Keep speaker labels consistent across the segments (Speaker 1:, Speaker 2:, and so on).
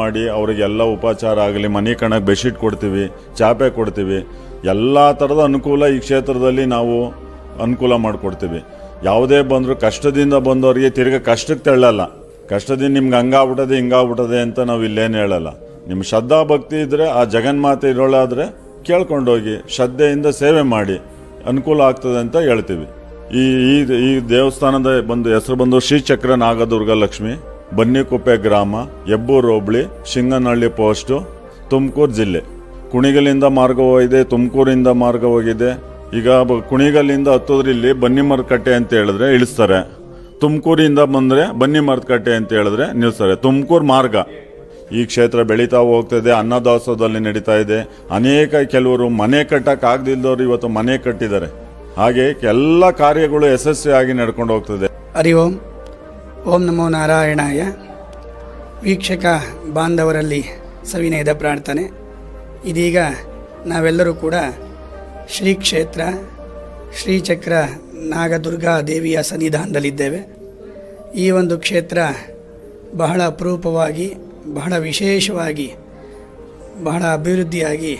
Speaker 1: ಮಾಡಿ ಅವರಿಗೆಲ್ಲ ಉಪಚಾರ ಆಗಲಿ, ಮನೆ ಕಣಕ್ಕೆ ಬೆಡ್ಶೀಟ್ ಕೊಡ್ತೀವಿ, ಚಾಪೆ ಕೊಡ್ತೀವಿ, ಎಲ್ಲ ಥರದ ಅನುಕೂಲ ಈ ಕ್ಷೇತ್ರದಲ್ಲಿ ನಾವು ಅನುಕೂಲ ಮಾಡಿಕೊಡ್ತೀವಿ. ಯಾವುದೇ ಬಂದರೂ ಕಷ್ಟದಿಂದ ಬಂದವರಿಗೆ ತಿರ್ಗಿ ಕಷ್ಟಕ್ಕೆ ತಳ್ಳಲ್ಲ. ಕಷ್ಟದಿಂದ ನಿಮ್ಗೆ ಹಂಗಾಗ್ಬಿಟ್ಟದೆ, ಹಿಂಗಾಗ್ಬಿಟ್ಟದೆ ಅಂತ ನಾವು ಇಲ್ಲೇನು ಹೇಳಲ್ಲ. ನಿಮ್ಮ ಶ್ರದ್ಧಾ ಭಕ್ತಿ ಇದ್ದರೆ ಆ ಜಗನ್ಮಾತೆ ಇರೋಳಾದರೆ ಕೇಳ್ಕೊಂಡೋಗಿ, ಶ್ರದ್ಧೆಯಿಂದ ಸೇವೆ ಮಾಡಿ ಅನುಕೂಲ ಆಗ್ತದೆ ಅಂತ ಹೇಳ್ತೀವಿ. ಈ ಈ ದೇವಸ್ಥಾನದ ಬಂದು ಹೆಸರು ಬಂದು ಶ್ರೀಚಕ್ರ ನಾಗದುರ್ಗ ಲಕ್ಷ್ಮಿ ಬನ್ನಿಕುಪ್ಪೆ ಗ್ರಾಮ ಹೆಬ್ಬೂರು ಹೋಬಳಿ, ಶಿಂಗನಹಳ್ಳಿ ಪೋಸ್ಟು ತುಮಕೂರು ಜಿಲ್ಲೆ. ಕುಣಿಗಲಿಂದ ಮಾರ್ಗ ಹೋಗಿದೆ, ತುಮಕೂರಿಂದ ಮಾರ್ಗ ಹೋಗಿದೆ. ಈಗ ಕುಣಿಗಲ್ಲಿಂದ ಹತ್ತೋದ್ರೆ ಇಲ್ಲಿ ಬನ್ನಿಮರಕಟ್ಟೆ ಅಂತ ಹೇಳಿದ್ರೆ ಇಳಿಸ್ತಾರೆ. ತುಮಕೂರಿಂದ ಬಂದರೆ ಬನ್ನಿಮರಕಟ್ಟೆ ಅಂತ ಹೇಳಿದ್ರೆ ನಿಲ್ಲಿಸ್ತಾರೆ ತುಮಕೂರು ಮಾರ್ಗ. ಈ ಕ್ಷೇತ್ರ ಬೆಳೀತಾ ಹೋಗ್ತದೆ ಅನ್ನದಾಸೋಹದಲ್ಲಿ ನಡೀತಾ ಇದೆ. ಅನೇಕ ಕೆಲವರು ಮನೆ ಕಟ್ಟಕ್ಕೆ ಆಗದಿಲ್ದವ್ರು ಇವತ್ತು ಮನೆ ಕಟ್ಟಿದ್ದಾರೆ. ಹಾಗೆ ಎಲ್ಲ ಕಾರ್ಯಗಳು ಯಶಸ್ವಿಯಾಗಿ ನಡ್ಕೊಂಡು ಹೋಗ್ತದೆ
Speaker 2: ಹರಿ ಓಂ. ಓಂ ನಮೋ ನಾರಾಯಣಾಯ. ವೀಕ್ಷಕ ಬಾಂಧವರಲ್ಲಿ ಸವಿನಯದ ಪ್ರಾರ್ಥನೆ. ಇದೀಗ ನಾವೆಲ್ಲರೂ ಕೂಡ ಶ್ರೀ ಕ್ಷೇತ್ರ ಶ್ರೀಚಕ್ರ, ನಾಗದುರ್ಗಾ ದೇವಿಯ ಸನ್ನಿಧಾನದಲ್ಲಿದ್ದೇವೆ. ಈ ಒಂದು ಕ್ಷೇತ್ರ ಬಹಳ ಅಪರೂಪವಾಗಿ, ಬಹಳ ವಿಶೇಷವಾಗಿ, ಬಹಳ ಅಭಿವೃದ್ಧಿಯಾಗಿ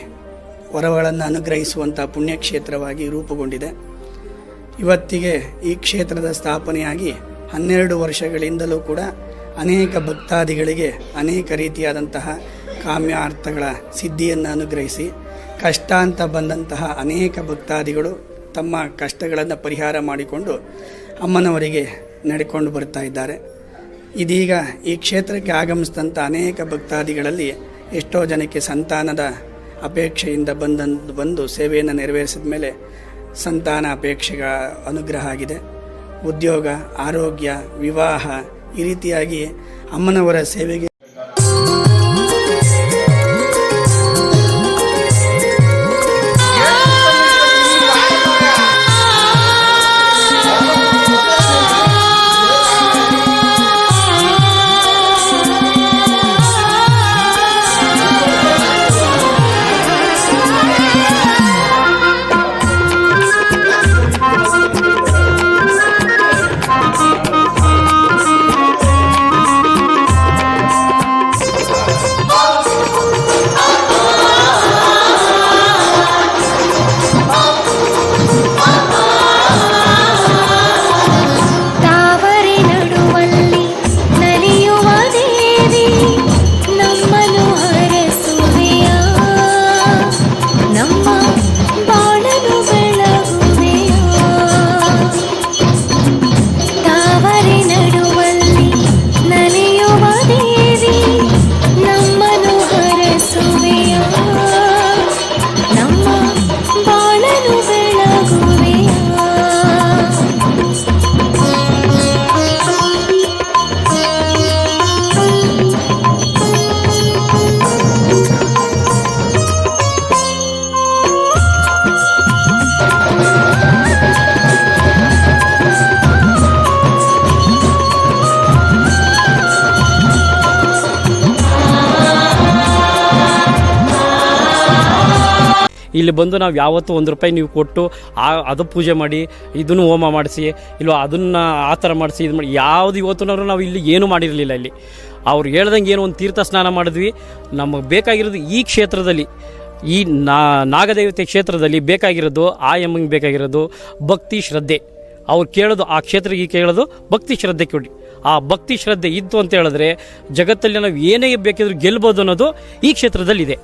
Speaker 2: ವರಗಳನ್ನು ಅನುಗ್ರಹಿಸುವಂಥ ಪುಣ್ಯಕ್ಷೇತ್ರವಾಗಿ ರೂಪುಗೊಂಡಿದೆ. ಇವತ್ತಿಗೆ ಈ ಕ್ಷೇತ್ರದ ಸ್ಥಾಪನೆಯಾಗಿ ಹನ್ನೆರಡು ವರ್ಷಗಳಿಂದಲೂ ಕೂಡ ಅನೇಕ ಭಕ್ತಾದಿಗಳಿಗೆ ಅನೇಕ ರೀತಿಯಾದಂತಹ ಕಾಮ್ಯಾರ್ಥಗಳ ಸಿದ್ಧಿಯನ್ನು ಅನುಗ್ರಹಿಸಿ ಕಷ್ಟ ಅಂತ ಬಂದಂತಹ ಅನೇಕ ಭಕ್ತಾದಿಗಳು ತಮ್ಮ ಕಷ್ಟಗಳನ್ನು ಪರಿಹಾರ ಮಾಡಿಕೊಂಡು ಅಮ್ಮನವರಿಗೆ ನಡೆಕೊಂಡು ಬರ್ತಾ ಇದ್ದಾರೆ. ಇದೀಗ ಈ ಕ್ಷೇತ್ರಕ್ಕೆ ಆಗಮಿಸಿದಂಥ ಅನೇಕ ಭಕ್ತಾದಿಗಳಲ್ಲಿ ಎಷ್ಟೋ ಜನಕ್ಕೆ ಸಂತಾನದ ಅಪೇಕ್ಷೆಯಿಂದ ಬಂದ ಬಂದು ಸೇವೆಯನ್ನು ನೆರವೇರಿಸಿದ ಮೇಲೆ ಸಂತಾನ ಅಪೇಕ್ಷೆಗಳ ಅನುಗ್ರಹ ಆಗಿದೆ. ಉದ್ಯೋಗ ಆರೋಗ್ಯ ವಿವಾಹ ಈ ರೀತಿಯಾಗಿ ಅಮ್ಮನವರ ಸೇವೆಗೆ
Speaker 3: ಇಲ್ಲಿ ಬಂದು ನಾವು ಯಾವತ್ತೂ ಒಂದು ರೂಪಾಯಿ ನೀವು ಕೊಟ್ಟು ಆ, ಅದು ಪೂಜೆ ಮಾಡಿ, ಇದನ್ನು ಹೋಮ ಮಾಡಿಸಿ, ಇಲ್ವಾ ಅದನ್ನು ಆ ಥರ ಮಾಡಿಸಿ, ಇದು ಮಾಡಿ, ಯಾವುದು ಇವತ್ತಿನವರು ನಾವು ಇಲ್ಲಿ ಏನೂ ಮಾಡಿರಲಿಲ್ಲ ಇಲ್ಲಿ. ಅವ್ರು ಹೇಳ್ದಂಗೆ ಏನೋ ಒಂದು ತೀರ್ಥ ಸ್ನಾನ ಮಾಡಿದ್ವಿ. ನಮಗೆ ಬೇಕಾಗಿರೋದು ಈ ಕ್ಷೇತ್ರದಲ್ಲಿ, ಈ ನಾಗದೇವತೆ ಕ್ಷೇತ್ರದಲ್ಲಿ ಬೇಕಾಗಿರೋದು ಆ ಎಮ್ಮಂಗೆ ಬೇಕಾಗಿರೋದು ಭಕ್ತಿ ಶ್ರದ್ಧೆ. ಅವ್ರು ಕೇಳೋದು, ಆ ಕ್ಷೇತ್ರಕ್ಕೆ ಕೇಳೋದು ಭಕ್ತಿ ಶ್ರದ್ಧೆ ಕೊಡಿ. ಆ ಭಕ್ತಿ ಶ್ರದ್ಧೆ ಇತ್ತು ಅಂತ ಹೇಳಿದ್ರೆ ಜಗತ್ತಲ್ಲಿ ನಾವು ಏನೇ ಬೇಕಿದ್ರೂ ಗೆಲ್ಬೋದು ಅನ್ನೋದು ಈ ಕ್ಷೇತ್ರದಲ್ಲಿದೆ.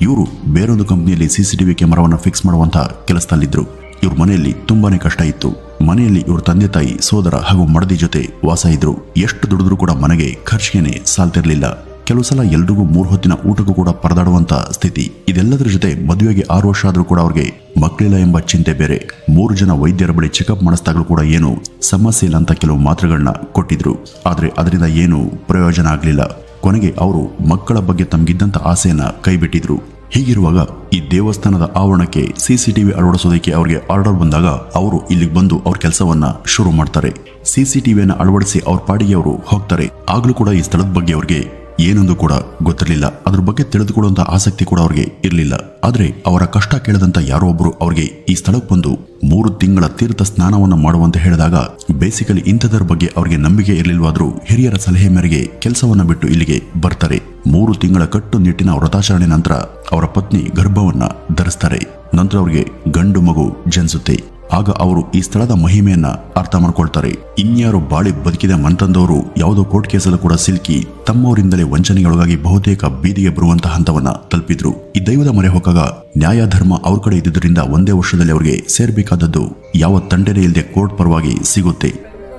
Speaker 4: ಇವರು ಬೇರೊಂದು ಕಂಪ್ನಿಯಲ್ಲಿ ಸಿಸಿಟಿವಿ ಕ್ಯಾಮರಾವನ್ನು ಫಿಕ್ಸ್ ಮಾಡುವಂತಹ ಕೆಲಸದಲ್ಲಿದ್ದರು ಇವ್ರ ಮನೆಯಲ್ಲಿ ತುಂಬಾನೇ ಕಷ್ಟ ಇತ್ತು. ಮನೆಯಲ್ಲಿ ಇವ್ರ ತಂದೆ ತಾಯಿ, ಸೋದರ ಹಾಗೂ ಮಡದಿ ಜೊತೆ ವಾಸ ಇದ್ರು. ಎಷ್ಟು ದುಡಿದ್ರೂ ಕೂಡ ಮನೆಗೆ ಖರ್ಚಿಗೆನೆ ಸಾಲ್ತಿರಲಿಲ್ಲ. ಕೆಲವು ಸಲ ಎಲ್ರಿಗೂ ಮೂರು ಹೊತ್ತಿನ ಊಟಕ್ಕೂ ಕೂಡ ಪರದಾಡುವಂತ ಸ್ಥಿತಿ. ಇದೆಲ್ಲದರ ಜೊತೆ ಮದುವೆಗೆ ಆರು ವರ್ಷ ಆದರೂ ಕೂಡ ಅವ್ರಿಗೆ ಮಕ್ಕಳಿಲ್ಲ ಎಂಬ ಚಿಂತೆ ಬೇರೆ. ಮೂರು ಜನ ವೈದ್ಯರ ಬಳಿ ಚೆಕಪ್ ಮಾಡಿಸಿದಾಗಲೂ ಕೂಡ ಏನು ಸಮಸ್ಯೆ ಇಲ್ಲ ಅಂತ ಕೆಲವು ಮಾತ್ರೆಗಳನ್ನ ಕೊಟ್ಟಿದ್ರು. ಆದರೆ ಅದರಿಂದ ಏನು ಪ್ರಯೋಜನ ಆಗಲಿಲ್ಲ. ಕೊನೆಗೆ ಅವರು ಮಕ್ಕಳ ಬಗ್ಗೆ ತಮಗಿದ್ದಂತ ಆಸೆಯನ್ನ ಕೈಬಿಟ್ಟಿದ್ರು. ಹೀಗಿರುವಾಗ ಈ ದೇವಸ್ಥಾನದ ಆವರಣಕ್ಕೆ ಸಿಸಿಟಿವಿ ಅಳವಡಿಸೋದಕ್ಕೆ ಅವರಿಗೆ ಆರ್ಡರ್ ಬಂದಾಗ ಅವರು ಇಲ್ಲಿಗೆ ಬಂದು ಅವ್ರ ಕೆಲಸವನ್ನ ಶುರು ಮಾಡ್ತಾರೆ. ಸಿಸಿಟಿವಿಯನ್ನು ಅಳವಡಿಸಿ ಅವ್ರ ಪಾಡಿಗೆ ಅವರು ಹೋಗ್ತಾರೆ. ಆಗ್ಲೂ ಕೂಡ ಈ ಸ್ಥಳದ ಬಗ್ಗೆ ಅವ್ರಿಗೆ ಏನೊಂದು ಕೂಡ ಗೊತ್ತಿರಲಿಲ್ಲ. ಅದ್ರ ಬಗ್ಗೆ ತಿಳಿದುಕೊಳ್ಳುವಂತ ಆಸಕ್ತಿ ಕೂಡ ಅವ್ರಿಗೆ ಇರಲಿಲ್ಲ. ಆದರೆ ಅವರ ಕಷ್ಟ ಕೇಳದಂತ ಯಾರೋ ಒಬ್ಬರು ಅವರಿಗೆ ಈ ಸ್ಥಳಕ್ಕೆ ಬಂದು ಮೂರು ತಿಂಗಳ ತೀರ್ಥ ಸ್ನಾನವನ್ನು ಮಾಡುವಂತ ಹೇಳಿದಾಗ ಬೇಸಿಕಲಿ ಇಂಥದರ ಬಗ್ಗೆ ಅವರಿಗೆ ನಂಬಿಕೆ ಇರಲಿಲ್ವಾದ್ರೂ ಹಿರಿಯರ ಸಲಹೆ ಮೇರೆಗೆ ಕೆಲಸವನ್ನ ಬಿಟ್ಟು ಇಲ್ಲಿಗೆ ಬರ್ತಾರೆ. ಮೂರು ತಿಂಗಳ ಕಟ್ಟುನಿಟ್ಟಿನ ವ್ರತಾಚರಣೆ ನಂತರ ಅವರ ಪತ್ನಿ ಗರ್ಭವನ್ನ ಧರಿಸ್ತಾರೆ. ನಂತರ ಅವರಿಗೆ ಗಂಡು ಮಗು ಜನಿಸುತ್ತೆ. ಆಗ ಅವರು ಈ ಸ್ಥಳದ ಮಹಿಮೆಯನ್ನ ಅರ್ಥ ಮಾಡ್ಕೊಳ್ತಾರೆ. ಇನ್ಯಾರು ಬಾಳಿ ಬದುಕಿದ ಮನ್ತಂದವರು ಯಾವುದೋ ಕೋರ್ಟ್ ಕೇಸಲ್ಲೂ ಕೂಡ ಸಿಲುಕಿ ತಮ್ಮವರಿಂದಲೇ ವಂಚನೆಗೊಳಗಾಗಿ ಬಹುತೇಕ ಬೀದಿಗೆ ಬರುವಂತಹ ಹಂತವನ್ನ ತಲುಪಿದ್ರು. ಈ ದೈವದ ಮೊರೆ ಹೋಗಾಗ ನ್ಯಾಯಧರ್ಮ ಅವ್ರ ಕಡೆ ಇದ್ದುದರಿಂದ ಒಂದೇ ವರ್ಷದಲ್ಲಿ ಅವರಿಗೆ ಸೇರ್ಬೇಕಾದದ್ದು ಯಾವ ತಂಡನೆ ಇಲ್ಲದೆ ಕೋರ್ಟ್ ಪರವಾಗಿ ಸಿಗುತ್ತೆ.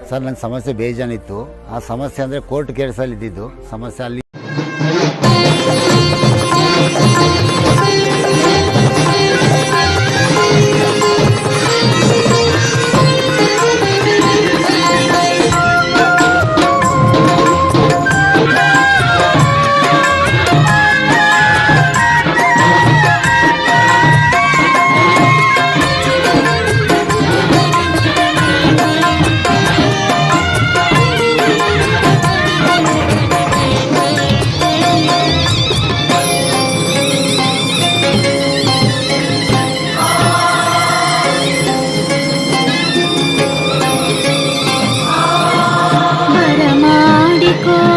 Speaker 5: ಸರ್ ನನ್ನ ಸಮಸ್ಯೆ ಬೇಜಾನಿತ್ತು. ಆ ಸಮಸ್ಯೆ ಅಂದ್ರೆ ಕೋರ್ಟ್ ಕೇಸಲ್ಲಿ ಇದ್ದಿದ್ದು. ಸಮಸ್ಯೆ ಅಲ್ಲಿ
Speaker 6: Cool.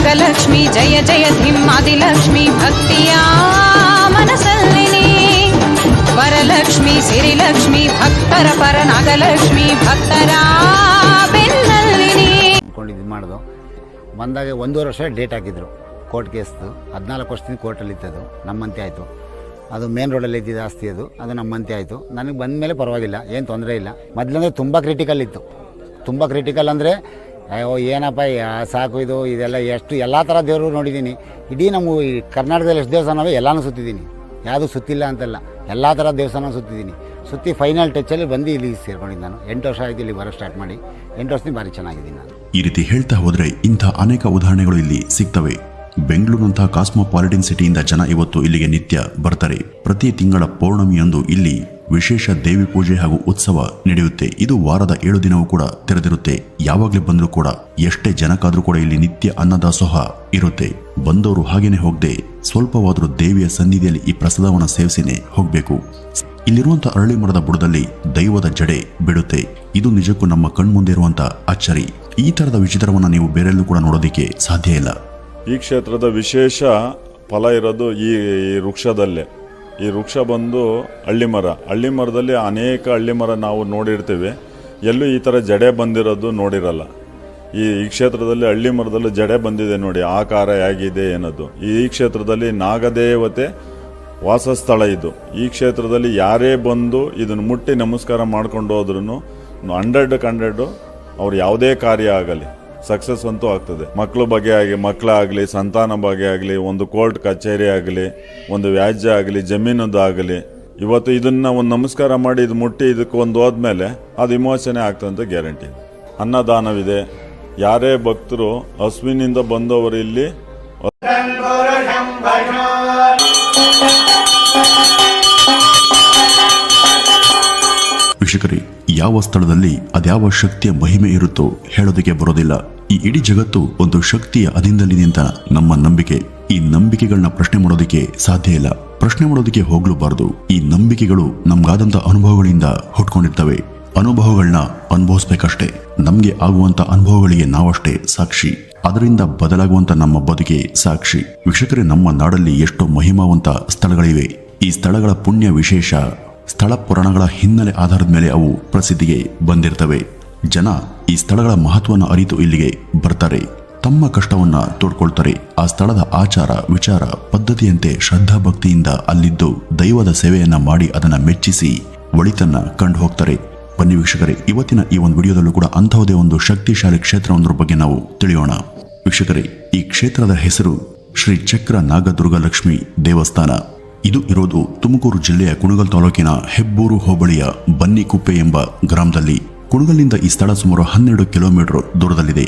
Speaker 6: ನಾಗಲಕ್ಷ್ಮಿ, ಜಯ ಜಯ ಧಿಮ್ಮಾದಿಲಕ್ಷ್ಮಿ ಭಕ್ತಿಯ ಮನಸಲ್ಲಿನಿ ವರಲಕ್ಷ್ಮಿ, ಸಿರಿಲಕ್ಷ್ಮಿ, ಭಕ್ತರ ಪರ ನಾಗಲಕ್ಷ್ಮಿ, ಭಕ್ತರ
Speaker 5: ಮಾಡೋದು. ಬಂದಾಗ ಒಂದೂವರೆ ವರ್ಷ ಡೇಟ್ ಹಾಕಿದ್ರು, ಕೋರ್ಟ್ ಕೇಸ್ದು. ಹದಿನಾಲ್ಕು ವರ್ಷದಿಂದ ಕೋರ್ಟಲ್ಲಿ ಇತ್ತದು ನಮ್ಮಂತೆ ಆಯಿತು. ಅದು ಮೇನ್ ರೋಡಲ್ಲಿ ಇದ್ದಿದ್ದು ಆಸ್ತಿ ಅದು ಅದು ನಮ್ಮಂತೆ ಆಯಿತು. ನನಗೆ ಬಂದ ಮೇಲೆ ಪರವಾಗಿಲ್ಲ, ಏನು ತೊಂದರೆ ಇಲ್ಲ. ಮೊದಲಂದ್ರೆ ತುಂಬ ಕ್ರಿಟಿಕಲ್ ಇತ್ತು. ತುಂಬ ಕ್ರಿಟಿಕಲ್ ಅಂದರೆ ಅಯ್ಯೋ, ಏನಪ್ಪ ಸಾಕು ಇದು, ಇದೆಲ್ಲ ಎಷ್ಟು, ಎಲ್ಲ ಥರ ದೇವರು ನೋಡಿದ್ದೀನಿ. ಇಡೀ ನಮ್ಮ ಈ ಕರ್ನಾಟಕದಲ್ಲಿ ಎಷ್ಟು ದೇವಸ್ಥಾನವೇ ಎಲ್ಲನೂ ಸುತ್ತಿದ್ದೀನಿ. ಯಾವುದು ಸುತ್ತಿಲ್ಲ ಅಂತಲ್ಲ, ಎಲ್ಲ ಥರ ದೇವಸ್ಥಾನ ಸುತ್ತಿದ್ದೀನಿ. ಸುತ್ತಿ ಫೈನಲ್ ಟಚ್ಚಲ್ಲಿ ಬಂದು ಇಲ್ಲಿ ಸೇರ್ಕೊಂಡಿದ್ದು ನಾನು. ಎಂಟು ವರ್ಷ ಆಯಿತು ಇಲ್ಲಿ ಬರೋ ಸ್ಟಾರ್ಟ್ ಮಾಡಿ. ಎಂಟು ವರ್ಷದಿಂದ ಭಾರಿ ಚೆನ್ನಾಗಿದ್ದೀನಿ ನಾನು.
Speaker 4: ಈ ರೀತಿ ಹೇಳ್ತಾ ಹೋದರೆ ಇಂಥ ಅನೇಕ ಉದಾಹರಣೆಗಳು ಇಲ್ಲಿ ಸಿಗ್ತವೆ. ಬೆಂಗಳೂರಿನಂತಹ ಕಾಸ್ಮೋಪಾಲಿಟನ್ ಸಿಟಿಯಿಂದ ಜನ ಇವತ್ತು ಇಲ್ಲಿಗೆ ನಿತ್ಯ ಬರ್ತಾರೆ. ಪ್ರತಿ ತಿಂಗಳ ಪೌರ್ಣಮಿಯಂದು ಇಲ್ಲಿ ವಿಶೇಷ ದೇವಿ ಪೂಜೆ ಹಾಗೂ ಉತ್ಸವ ನಡೆಯುತ್ತೆ. ಇದು ವಾರದ ಏಳು ದಿನವೂ ಕೂಡ ತೆರೆದಿರುತ್ತೆ. ಯಾವಾಗಲೇ ಬಂದರೂ ಕೂಡ ಎಷ್ಟೇ ಜನಕ್ಕಾದ್ರೂ ಕೂಡ ಇಲ್ಲಿ ನಿತ್ಯ ಅನ್ನದಾಸೋಹ ಇರುತ್ತೆ. ಬಂದವರು ಹಾಗೇನೆ ಹೋಗದೆ ಸ್ವಲ್ಪವಾದರೂ ದೇವಿಯ ಸನ್ನಿಧಿಯಲ್ಲಿ ಈ ಪ್ರಸಾದವನ್ನು ಸೇವಿಸಿನೇ ಹೋಗಬೇಕು. ಇಲ್ಲಿರುವಂತಹ ಅರಳಿ ಮರದ ಬುಡದಲ್ಲಿ ದೈವದ ಜಡೆ ಬಿಡುತ್ತೆ. ಇದು ನಿಜಕ್ಕೂ ನಮ್ಮ ಕಣ್ಮುಂದೆ ಇರುವಂತಹ ಅಚ್ಚರಿ. ಈ ತರದ ವಿಚಿತ್ರವನ್ನ ನೀವು ಬೇರೆಲ್ಲೂ ಕೂಡ ನೋಡೋದಿಕ್ಕೆ ಸಾಧ್ಯ ಇಲ್ಲ.
Speaker 1: ಈ ಕ್ಷೇತ್ರದ ವಿಶೇಷ ಫಲ ಇರೋದು ಈ ವೃಕ್ಷದಲ್ಲೇ. ಈ ವೃಕ್ಷ ಬಂದು ಹಳ್ಳಿ ಮರ. ಹಳ್ಳಿ ಮರದಲ್ಲಿ ಅನೇಕ ಹಳ್ಳಿ ಮರ ನಾವು ನೋಡಿರ್ತೀವಿ. ಎಲ್ಲೂ ಈ ಥರ ಜಡೆ ಬಂದಿರೋದು ನೋಡಿರಲ್ಲ. ಈ ಈ ಕ್ಷೇತ್ರದಲ್ಲಿ ಹಳ್ಳಿ ಮರದಲ್ಲೂ ಜಡೆ ಬಂದಿದೆ ನೋಡಿ, ಆಕಾರ ಹೇಗಿದೆ ಏನದು. ಈ ಕ್ಷೇತ್ರದಲ್ಲಿ ನಾಗದೇವತೆ ವಾಸಸ್ಥಳ ಇದು. ಈ ಕ್ಷೇತ್ರದಲ್ಲಿ ಯಾರೇ ಬಂದು ಇದನ್ನು ಮುಟ್ಟಿ ನಮಸ್ಕಾರ ಮಾಡ್ಕೊಂಡು ಹೋದ್ರೂ ಹಂಡ್ರೆಡ್ ಹಂಡ್ರೆಡು ಅವ್ರು ಯಾವುದೇ ಕಾರ್ಯ ಆಗಲಿ. ಸಕ್ಸಸ್ ಅಂತೂ ಆಗ್ತದೆ. ಮಕ್ಕಳ ಬಗ್ಗೆ ಆಗಿ ಮಕ್ಕಳಾಗಲಿ ಸಂತಾನ ಬಗ್ಗೆ ಆಗಲಿ, ಒಂದು ಕೋರ್ಟ್, ಕಚೇರಿ ಆಗಲಿ, ಒಂದು ವ್ಯಾಜ್ಯ ಆಗಲಿ, ಜಮೀನದ್ದು ಆಗಲಿ, ಇವತ್ತು ಇದನ್ನ ಒಂದು ನಮಸ್ಕಾರ ಮಾಡಿ ಇದು ಮುಟ್ಟಿ ಇದಕ್ಕೆ ಒಂದು ಹೋದ್ಮೇಲೆ ಅದು ವಿಮೋಚನೆ ಆಗ್ತದಂತ ಗ್ಯಾರಂಟಿ. ಅನ್ನದಾನವಿದೆ. ಯಾರೇ ಭಕ್ತರು ಹಸುವಿನಿಂದ ಬಂದವರು ಇಲ್ಲಿ
Speaker 4: ಯಾವ ಸ್ಥಳದಲ್ಲಿ ಅದ್ಯಾವ ಶಕ್ತಿಯ ಮಹಿಮೆ ಇರುತ್ತೋ ಹೇಳೋದಕ್ಕೆ ಬರೋದಿಲ್ಲ. ಈ ಇಡೀ ಜಗತ್ತು ಒಂದು ಶಕ್ತಿಯ ಅದಿಂದಲಿ ನಿಂತ ನಮ್ಮ ನಂಬಿಕೆ, ಈ ನಂಬಿಕೆಗಳನ್ನ ಪ್ರಶ್ನೆ ಮಾಡೋದಕ್ಕೆ ಸಾಧ್ಯ ಇಲ್ಲ. ಪ್ರಶ್ನೆ ಮಾಡೋದಕ್ಕೆ ಹೋಗ್ಲೂಬಾರದು. ಈ ನಂಬಿಕೆಗಳು ನಮ್ಗಾದಂತ ಅನುಭವಗಳಿಂದ ಹುಟ್ಕೊಂಡಿರ್ತವೆ. ಅನುಭವಗಳನ್ನ ಅನುಭವಿಸ್ಬೇಕಷ್ಟೇ. ನಮ್ಗೆ ಆಗುವಂತ ಅನುಭವಗಳಿಗೆ ನಾವಷ್ಟೇ ಸಾಕ್ಷಿ. ಅದರಿಂದ ಬದಲಾಗುವಂತ ನಮ್ಮ ಬದುಕೆ ಸಾಕ್ಷಿ. ವೀಕ್ಷಕರೇ, ನಮ್ಮ ನಾಡಲ್ಲಿ ಎಷ್ಟೋ ಮಹಿಮಾವಂತ ಸ್ಥಳಗಳಿವೆ. ಈ ಸ್ಥಳಗಳ ಪುಣ್ಯ ವಿಶೇಷ ಸ್ಥಳ ಪುರಾಣಗಳ ಹಿನ್ನೆಲೆ ಆಧಾರದ ಮೇಲೆ ಅವು ಪ್ರಸಿದ್ಧಿಗೆ ಬಂದಿರ್ತವೆ ಜನ ಈ ಸ್ಥಳಗಳ ಮಹತ್ವವನ್ನು ಅರಿತು ಇಲ್ಲಿಗೆ ಬರ್ತಾರೆ. ತಮ್ಮ ಕಷ್ಟವನ್ನ ತೋಡ್ಕೊಳ್ತಾರೆ. ಆ ಸ್ಥಳದ ಆಚಾರ, ವಿಚಾರ, ಪದ್ಧತಿಯಂತೆ ಶ್ರದ್ಧಾ ಭಕ್ತಿಯಿಂದ ಅಲ್ಲಿದ್ದು ದೈವದ ಸೇವೆಯನ್ನ ಮಾಡಿ ಅದನ್ನ ಮೆಚ್ಚಿಸಿ ಒಳಿತನ್ನ ಕಂಡು ಹೋಗ್ತಾರೆ. ಬನ್ನಿ ವೀಕ್ಷಕರೇ, ಇವತ್ತಿನ ಈ ಒಂದು ವಿಡಿಯೋದಲ್ಲೂ ಕೂಡ ಅಂತಹುದೇ ಒಂದು ಶಕ್ತಿಶಾಲಿ ಕ್ಷೇತ್ರವೊಂದರ ಬಗ್ಗೆ ನಾವು ತಿಳಿಯೋಣ. ವೀಕ್ಷಕರೇ, ಈ ಕ್ಷೇತ್ರದ ಹೆಸರು ಶ್ರೀ ಚಕ್ರ ನಾಗದುರ್ಗಲಕ್ಷ್ಮಿ ದೇವಸ್ಥಾನ. ಇದು ಇರೋದು ತುಮಕೂರು ಜಿಲ್ಲೆಯ ಕುಣಗಲ್ ತಾಲೂಕಿನ ಹೆಬ್ಬೂರು ಹೋಬಳಿಯ ಬನ್ನಿಕುಪ್ಪೆ ಎಂಬ ಗ್ರಾಮದಲ್ಲಿ ಕುಣಗಲ್ನಿಂದ ಈ ಸ್ಥಳ ಸುಮಾರು ಹನ್ನೆರಡು ಕಿಲೋಮೀಟರ್ ದೂರದಲ್ಲಿದೆ.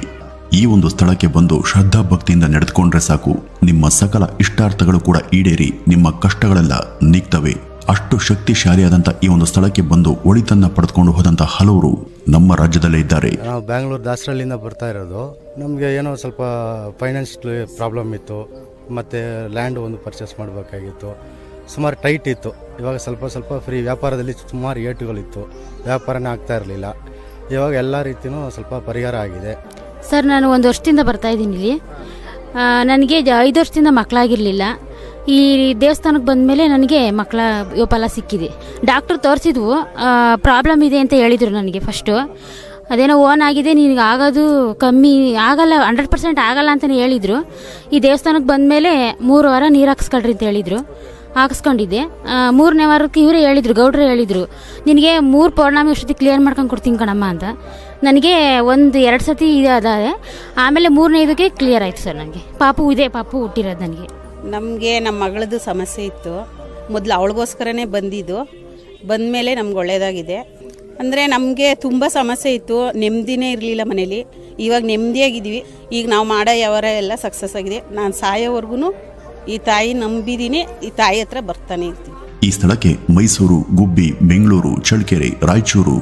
Speaker 4: ಈ ಒಂದು ಸ್ಥಳಕ್ಕೆ ಬಂದು ಶ್ರದ್ಧಾ ಭಕ್ತಿಯಿಂದ ನಡೆದುಕೊಂಡ್ರೆ ಸಾಕು. ನಿಮ್ಮ ಸಕಲ ಇಷ್ಟಾರ್ಥಗಳು ಕೂಡ ಈಡೇರಿ ನಿಮ್ಮ ಕಷ್ಟಗಳೆಲ್ಲ ನೀಗ್ತವೆ. ಅಷ್ಟು ಶಕ್ತಿಶಾಲಿಯಾದಂಥ ಈ ಒಂದು ಸ್ಥಳಕ್ಕೆ ಬಂದು ಒಳಿತನ್ನ ಪಡೆದುಕೊಂಡು ಹೋದಂತ ಹಲವರು ನಮ್ಮ ರಾಜ್ಯದಲ್ಲೇ ಇದ್ದಾರೆ.
Speaker 7: ನಾವು ಬ್ಯಾಂಗ್ಳೂರು ದಾಸರಳ್ಳಿಯಿಂದ ಬರ್ತಾ ಇರೋದು. ನಮಗೆ ಏನೋ ಸ್ವಲ್ಪ ಫೈನಾನ್ಸ್ ಪ್ರಾಬ್ಲಮ್ ಇತ್ತು. ಮತ್ತು ಲ್ಯಾಂಡ್ ಒಂದು ಪರ್ಚೇಸ್ ಮಾಡಬೇಕಾಗಿತ್ತು. ಸುಮಾರು ಟೈಟ್ ಇತ್ತು. ಇವಾಗ ಸ್ವಲ್ಪ ಸ್ವಲ್ಪ ಫ್ರೀ. ವ್ಯಾಪಾರದಲ್ಲಿ ಸುಮಾರು ಏಟುಗಳಿತ್ತು. ವ್ಯಾಪಾರನೇ ಆಗ್ತಾ ಇರಲಿಲ್ಲ. ಇವಾಗ ಎಲ್ಲ ರೀತಿಯೂ ಸ್ವಲ್ಪ ಪರಿಹಾರ ಆಗಿದೆ.
Speaker 6: ಸರ್, ನಾನು ಒಂದು ವರ್ಷದಿಂದ ಬರ್ತಾ ಇದ್ದೀನಿ ಇಲ್ಲಿ. ನನಗೆ ಐದು ವರ್ಷದಿಂದ ಮಕ್ಕಳಾಗಿರಲಿಲ್ಲ. ಈ ದೇವಸ್ಥಾನಕ್ಕೆ ಬಂದಮೇಲೆ ನನಗೆ ಮಕ್ಕಳ ಫಲ ಸಿಕ್ಕಿದೆ. ಡಾಕ್ಟ್ರ್ ತೋರಿಸಿದ್ವು ಪ್ರಾಬ್ಲಮ್ ಇದೆ ಅಂತ ಹೇಳಿದರು ನನಗೆ ಫಸ್ಟು ಅದೇನೋ ಓನ್ ಆಗಿದೆ, ನಿನಗೆ ಆಗೋದು ಕಮ್ಮಿ, ಆಗಲ್ಲ ಹಂಡ್ರೆಡ್ ಪರ್ಸೆಂಟ್ ಆಗಲ್ಲ ಅಂತಲೇ ಹೇಳಿದರು. ಈ ದೇವಸ್ಥಾನಕ್ಕೆ ಬಂದಮೇಲೆ ಮೂರು ವಾರ ನೀರು ಹಾಕ್ಸ್ಕೊಳ್ರಿ ಅಂತ ಹೇಳಿದರು. ಹಾಕಿಸ್ಕೊಂಡಿದ್ದೆ. ಮೂರನೇ ವಾರಕ್ಕೆ ಇವರೇ ಹೇಳಿದರು, ಗೌಡ್ರು ಹೇಳಿದರು, ನಿನಗೆ ಮೂರು ಪೌರ್ಣಮಿ ಅಷ್ಟೊತ್ತಿ ಕ್ಲಿಯರ್ ಮಾಡ್ಕೊಂಡು ಕೊಡ್ತೀನಿ ಕಣಮ್ಮ ಅಂತ. ನನಗೆ ಒಂದು ಎರಡು ಸತಿ ಇದಾದ ಆಮೇಲೆ ಮೂರನೇ ಇದಕ್ಕೆ ಕ್ಲಿಯರ್ ಆಯಿತು ಸರ್ ನನಗೆ ಪಾಪು ಇದೆ, ಪಾಪು ಹುಟ್ಟಿರೋದು ನನಗೆ.
Speaker 8: ನಮಗೆ ನಮ್ಮ ಮಗಳದ್ದು ಸಮಸ್ಯೆ ಇತ್ತು. ಮೊದಲು ಅವಳಿಗೋಸ್ಕರನೇ ಬಂದಿದ್ದು. ಬಂದಮೇಲೆ ನಮ್ಗೆ ಒಳ್ಳೆಯದಾಗಿದೆ ಅಂದರೆ ನಮಗೆ ತುಂಬ ಸಮಸ್ಯೆ ಇತ್ತು. ನೆಮ್ಮದಿನೇ ಇರಲಿಲ್ಲ ಮನೇಲಿ. ಇವಾಗ ನೆಮ್ಮದಿಯಾಗಿದ್ದೀವಿ. ಈಗ ನಾವು ಮಾಡೋ ವ್ಯವಹಾರ ಎಲ್ಲ ಸಕ್ಸಸ್ ಆಗಿದೆ. ನಾನು ಸಾಯೋವರೆಗೂ ಈ ತಾಯಿ ನಂಬಿದೀನಿ, ಈ ತಾಯಿ ಹತ್ರ ಬರ್ತಾನೆ ಇರ್ತೀನಿ.
Speaker 4: ಈ ಸ್ಥಳಕ್ಕೆ ಮೈಸೂರು, ಗುಬ್ಬಿ, ಬೆಂಗಳೂರು, ಚಳ್ಳಕೆರೆ, ರಾಯಚೂರು,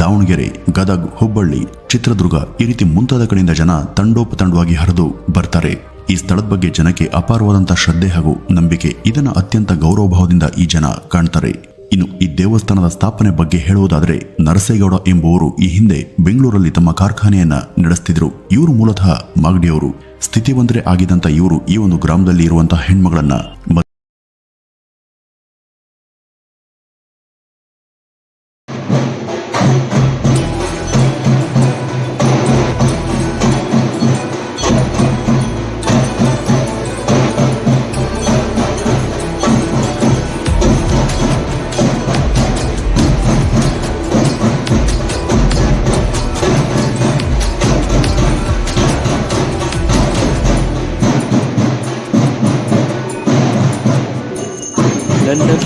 Speaker 4: ದಾವಣಗೆರೆ, ಗದಗ್, ಹುಬ್ಬಳ್ಳಿ, ಚಿತ್ರದುರ್ಗ ಈ ರೀತಿ ಮುಂತಾದ ಕಡೆಯಿಂದ ಜನ ತಂಡೋಪತಂಡವಾಗಿ ಹರಿದು ಬರ್ತಾರೆ. ಈ ಸ್ಥಳದ ಬಗ್ಗೆ ಜನಕ್ಕೆ ಅಪಾರವಾದಂತಹ ಶ್ರದ್ಧೆ ಹಾಗೂ ನಂಬಿಕೆ ಇದನ್ನು ಅತ್ಯಂತ ಗೌರವಭಾವದಿಂದ ಈ ಜನ ಕಾಣ್ತಾರೆ. ಇನ್ನು ಈ ದೇವಸ್ಥಾನದ ಸ್ಥಾಪನೆ ಬಗ್ಗೆ ಹೇಳುವುದಾದರೆ ನರಸೇಗೌಡ ಎಂಬುವರು ಈ ಹಿಂದೆ ಬೆಂಗಳೂರಲ್ಲಿ ತಮ್ಮ ಕಾರ್ಖಾನೆಯನ್ನ ನಡೆಸ್ತಿದ್ರು. ಇವರು ಮೂಲತಃ ಮಾಗಡಿಯವರು. ಸ್ಥಿತಿವಂತರೇ ಆಗಿದ್ದಂತ ಇವರು ಈ ಒಂದು ಗ್ರಾಮದಲ್ಲಿ ಇರುವಂತಹ ಹೆಣ್ಮಗಳನ್ನ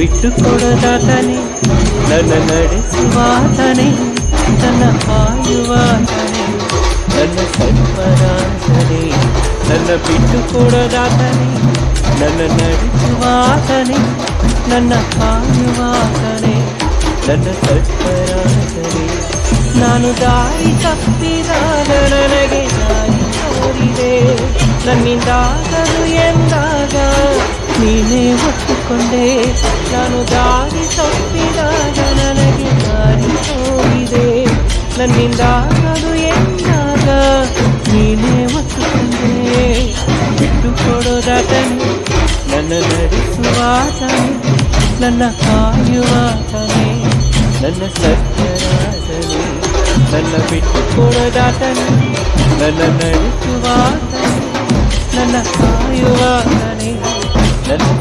Speaker 9: ಬಿಟ್ಟು ಕೊಡದಾತನೆ ನನ್ನ ನಡೆಸುವಾತನೆ, ನನ್ನ ಕಾಯುವಾತನೆ ನನ್ನ ಸನ್ಮರಾಸನೆ ನನ್ನ ಬಿಟ್ಟು ಕೊಡದಾತನೆ ನನ್ನ ನಡೆಸುವಾತನೆ, ನನ್ನ ಕಾಯುವಾತನೆ ನನ್ನ ಸತ್ಪರಾಸನೆ ನಾನು ದಾರಿ ತಪ್ಪಿದಾಗ ನನಗೆ ದಾರಿ ತೋರಿದೆ. ನನ್ನಿಂದಾಗಲು ಎಂದಾಗ ನೀನೇ ಒಪ್ಪಿಕೊಂಡೆ. ನಾನು ದಾರಿ ತಪ್ಪಿದಾಗ ನನಗೆ ದಾರಿ ತೋರಿದೆ. ನನ್ನಿಂದಾಗದು ಎಂದಾಗ ನೀನೇ ಒಪ್ಪಿಕೊಂಡೆ. ಬಿಟ್ಟು ಕೊಡೋದಾತನು ನನ್ನ ನಡೆಸುವಾತನೆ, ನನ್ನ ಕಾಯುವಾತನೆ ನನ್ನ ಸತ್ಯರಾಸನೆ ನನ್ನ ಬಿಟ್ಟು ಕೊಡೋದಾತನು ನನ್ನ ನಡೆಸುವಾತನೆ. ನನ್ನ ಕಾಯುವಾತನೆ ನನ್ನ